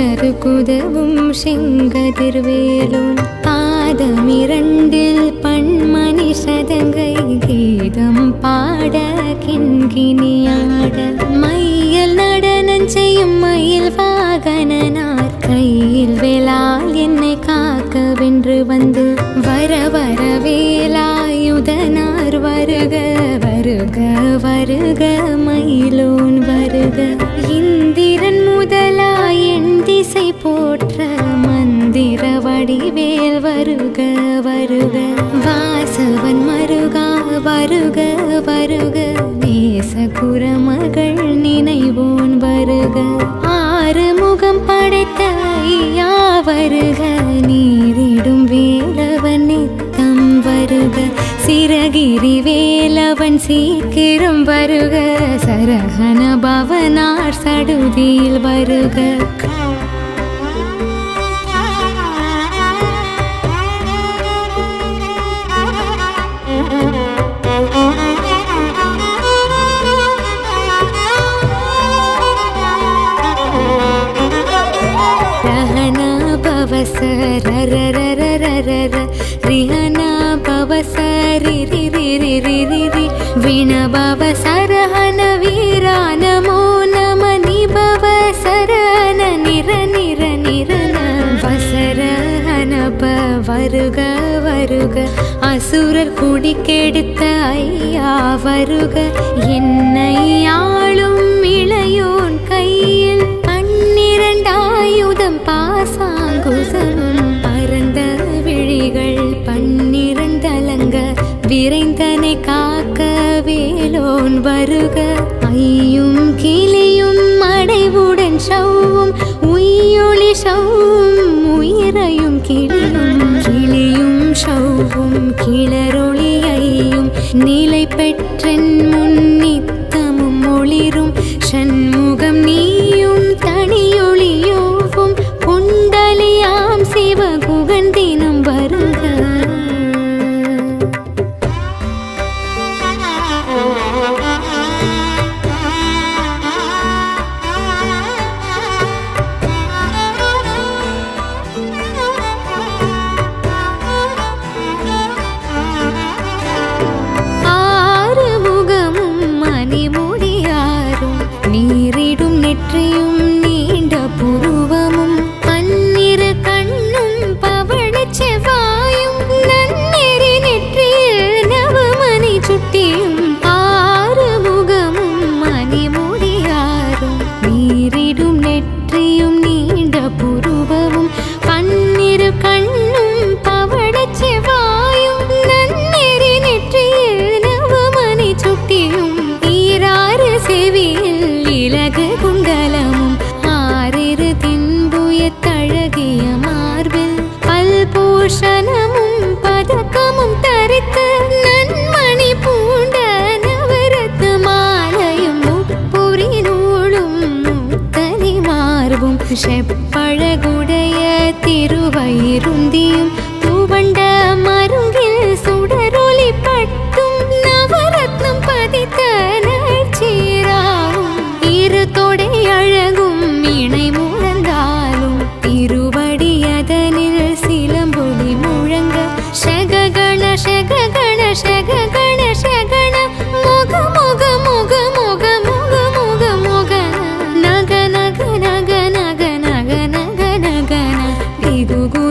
சரவண பவனார் சிஷ்டருக்குதவும் செங்கதிர்வேலும் பாதமிரண்டில் பண்மணி சதங்கை கீதம் பாட கிண்கிணியாட மையல் நடனம் செய்யும் மயில் வாகனார் கையில் வேளால் என்னை காக்க வென்று வந்து வர வர வேலாயுதனார் வருக வருக வருக மயிலோன் வருக. முதலாய் திசை போற்ற மந்திர வடிவேல் வருக வருக. வாசவன் மருகா வருக வருக. நேச குரமகள் நினைவோன் வருக. ஆறு முகம் படைத்த ஐயா வருக. நீரிடும் வேலவன் நித்தம் வருக. சிறகிரி வேலவன் சீக்கிரம் வருக. சரகன பவனார் சடுதியில் வருக. ರಿಹನ ಪವ ಸರಿ ರಿ ರಿ ರಿ ರಿ ರಿ ರಿ ವೀಣ ಬವ ಸರಹನ ವೀರ ನಮೋ ನಮ ನಿ ಬವ ಸರನ ನಿರ ನಿರ ನಿರನ வசரஹன ப வருக வருக அசுரர் குடி கெடுத்த ஐயா வருக என்னை ஆளும் இளையோன் கையில் பன்னிரண்டாயுதம் பாசாங்குசம் இறைந்தனை காக்க வேலோன் வருக. ஐயும் கிளியும் மடைவுடன் சவ்வும் உயிரொளி சவ்வும் உயிரையும் கிளியும் கிளியும் சவ்வும் கிளரொளியையும் நிலை பெற்றன் முன் shape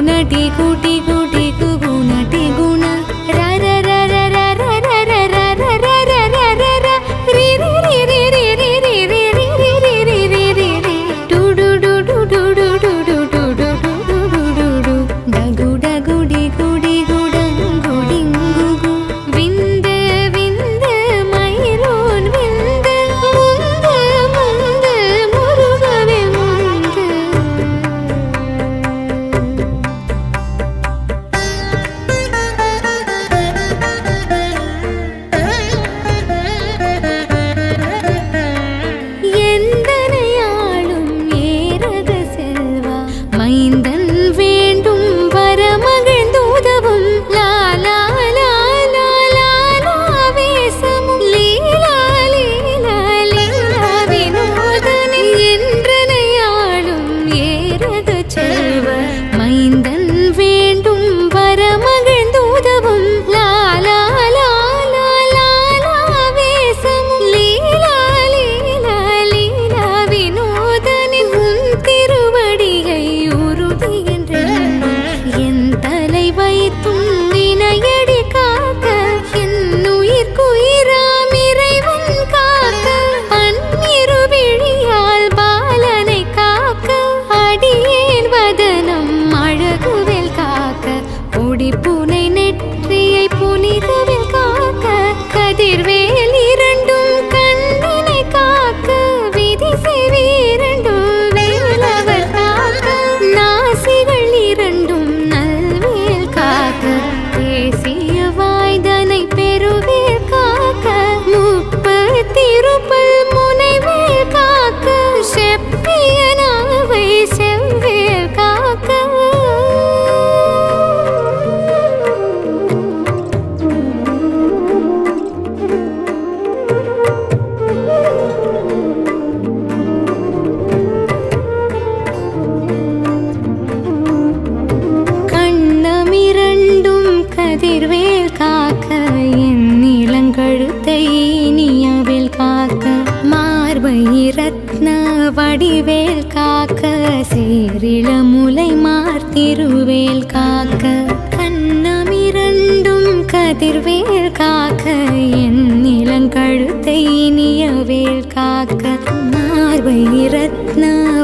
నటి కుటి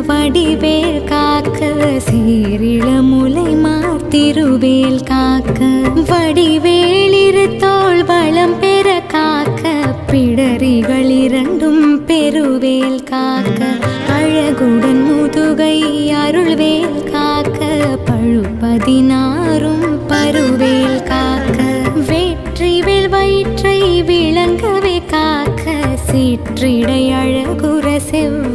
வடிவேல் காக்க சேரிள முலை மார்த்திருவேல் காக்க. வடிவேலிரு தோல் வளம் பெற காக்க பிடரிகள் இரண்டும் பெருவேல் காக்க. அழகுடன் முதுகை அருள்வேல் காக்க பழுப்பதினாரும் பருவேல் காக்க. வெற்றிவேல் வயிற்றை விளங்கவே காக்க சீற்றிடை அழகுற செவ்வ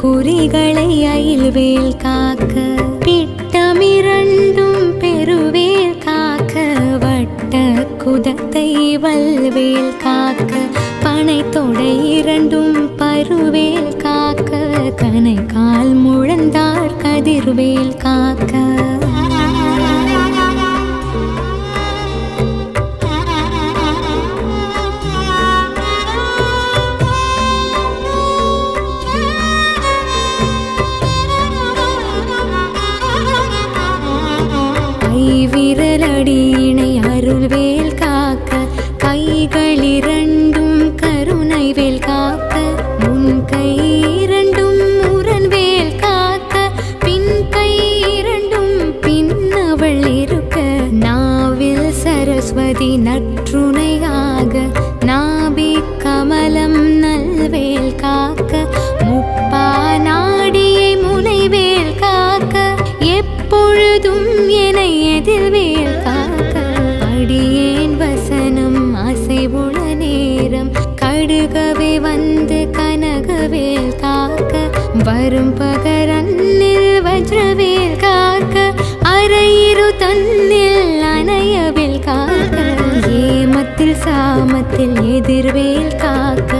குறிகளை அயில்வேல் காக்க பிட்டமிரண்டும் பெருவேல் காக்க வட்ட குதத்தை வல்வேல் காக்க பனை தொடை இரண்டும் பருவேல் காக்க கனை கால் முழந்தார் கதிர்வேல் காக்க. காமத்தில் எதிர்வேல் காக்க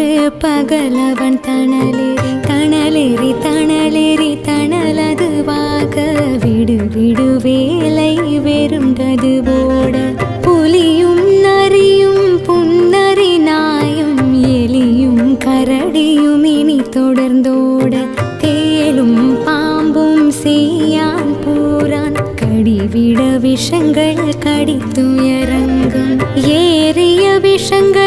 என்று பகலவன் தணலேறி தணலேறி தணலேறி தணலதுவாக விடு விடு வேலை வெறுண்டது போட புலியும் நரியும் புன்னறி நாயும் எலியும் கரடியும் இனி தொடர்ந்தோட. தேலும் பாம்பும் செய்யான் பூரான் கடிவிட விஷங்கள் கடித்துயரங்கும். ஏறிய விஷங்கள்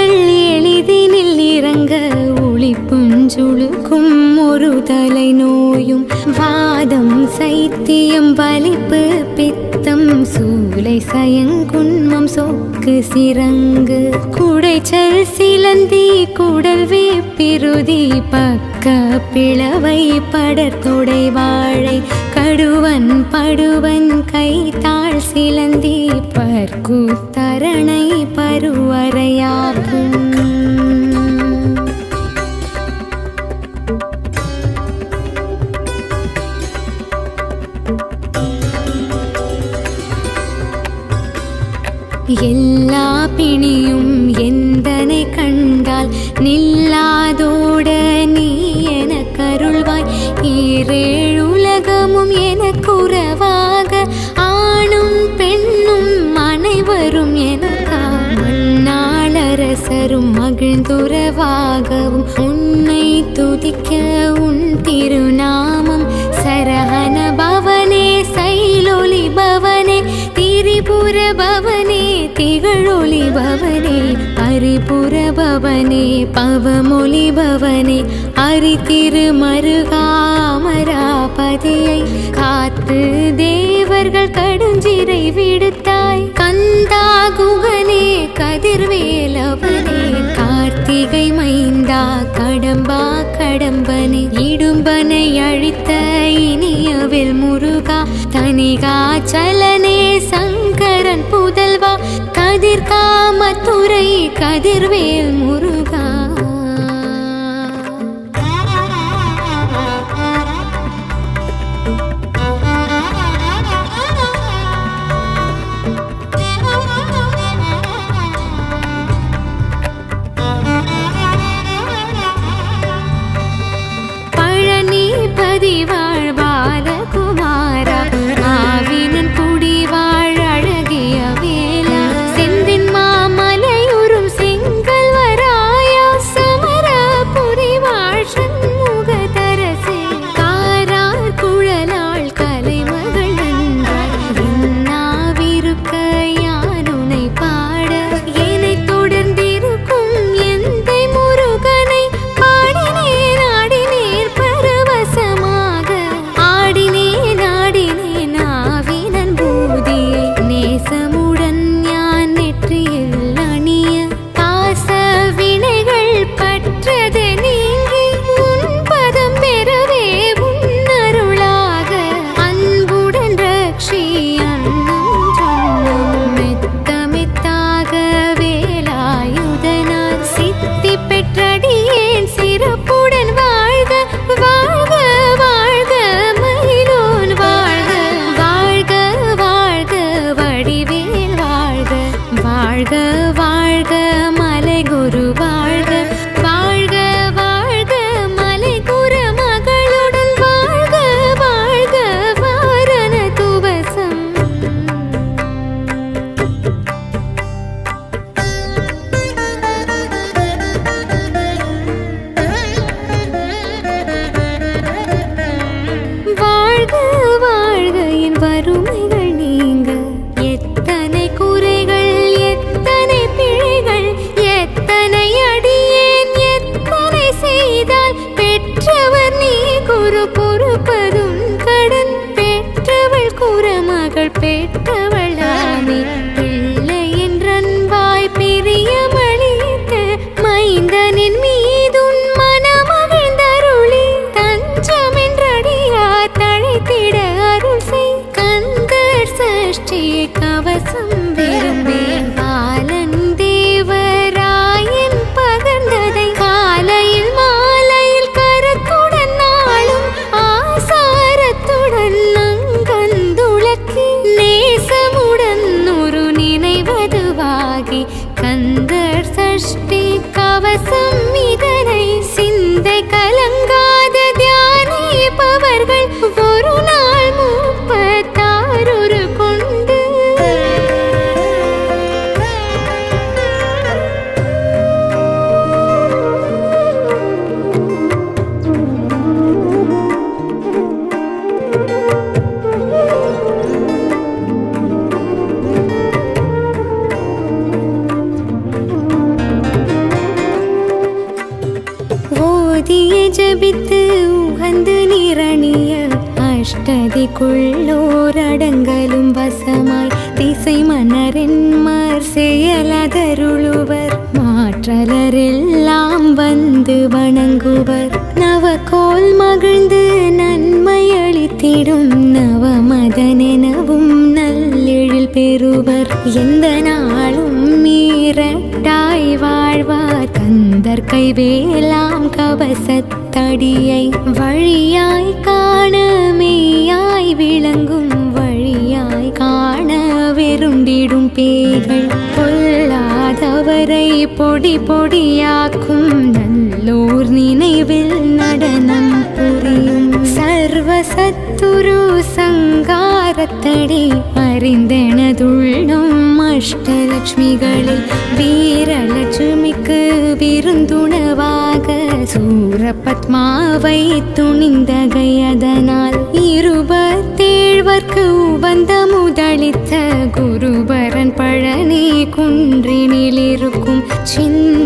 ஒளிப்புஞ்சுழுக்கும் ஒரு தலை நோயும் வாதம் சைத்தியம் வலிப்பு பித்தம் சூளை சயங்குன்மம் சொக்கு சிறங்கு குடைச்சல் சிலந்தி குடல்வே பிருதி பக்க பிளவை படற்கொடை வாழை. கடுவன் படுவன் கைத்தாள் சிலந்தி பற்குத்தரணை தரணை எல்லா பிணியும் எந்தனை கண்டால் நில்லாதோட நீ என கருள்வாய் ஈரேழுலகமும் எனக்குறவாக ஆணும் பெண்ணும் அனைவரும் எனக்கா மண்ணாளரசரும் மகிழ்ந்துறவாகவும். உன்னை துதிக்க உன் திருநாள் பவனே திகழொளி பவனே பரிபுர பவனே பவமொழி பவனே அரி திருமருகாமராபதியை காத்து தேவர்கள் கடுஞ்சிறை விடுத்தாய். கந்தா குகனே கதிர்வேலவனே கார்த்திகை மைந்தா கடம்பா கடம்பனே இடும்பனை அழித்த இனியவில் முருகா தனிகா சங்கரன் கதிர்வேல் முரு ஜபித்து உகந்து நிரணிய அஷ்டதிக்குள்ளோரடங்கலும் வசமாய் திசை மன்னரென்மார் செயலதருளுவர். மாற்றலரெல்லாம் வந்து வணங்குவர். நவகோல் மகிழ்ந்து நன்மையளித்திடும் நவமதனெனவும் நல்லெழில் பெறுவர். எந்த நாளும் மீறட்டாய் வாழ்வார். கைவேலாம் கவசத்தடியை வழியாய் காண மெய்யாய் விளங்கும் வழியாய் காண வெருண்டிடும் பேய்கள் பொல்லாதவரை பொடி பொடியாக்கும் நல்லோர் நினைவில் நடனம் புரியும். சர்வ சத்துரு சங்காரத்தடி அறிந்தெனதுள்ளும். அஷ்டலட்சுமிகளில் வீரலட்சுமிக்கு விருந்துணவாக சூரபத்மாவை துணிந்தகையதனால் இருபத்தேழ்வர்க்கு உவந்த முதளித்த குருபரன் பழனி குன்றினில் இருக்கும் சின்ன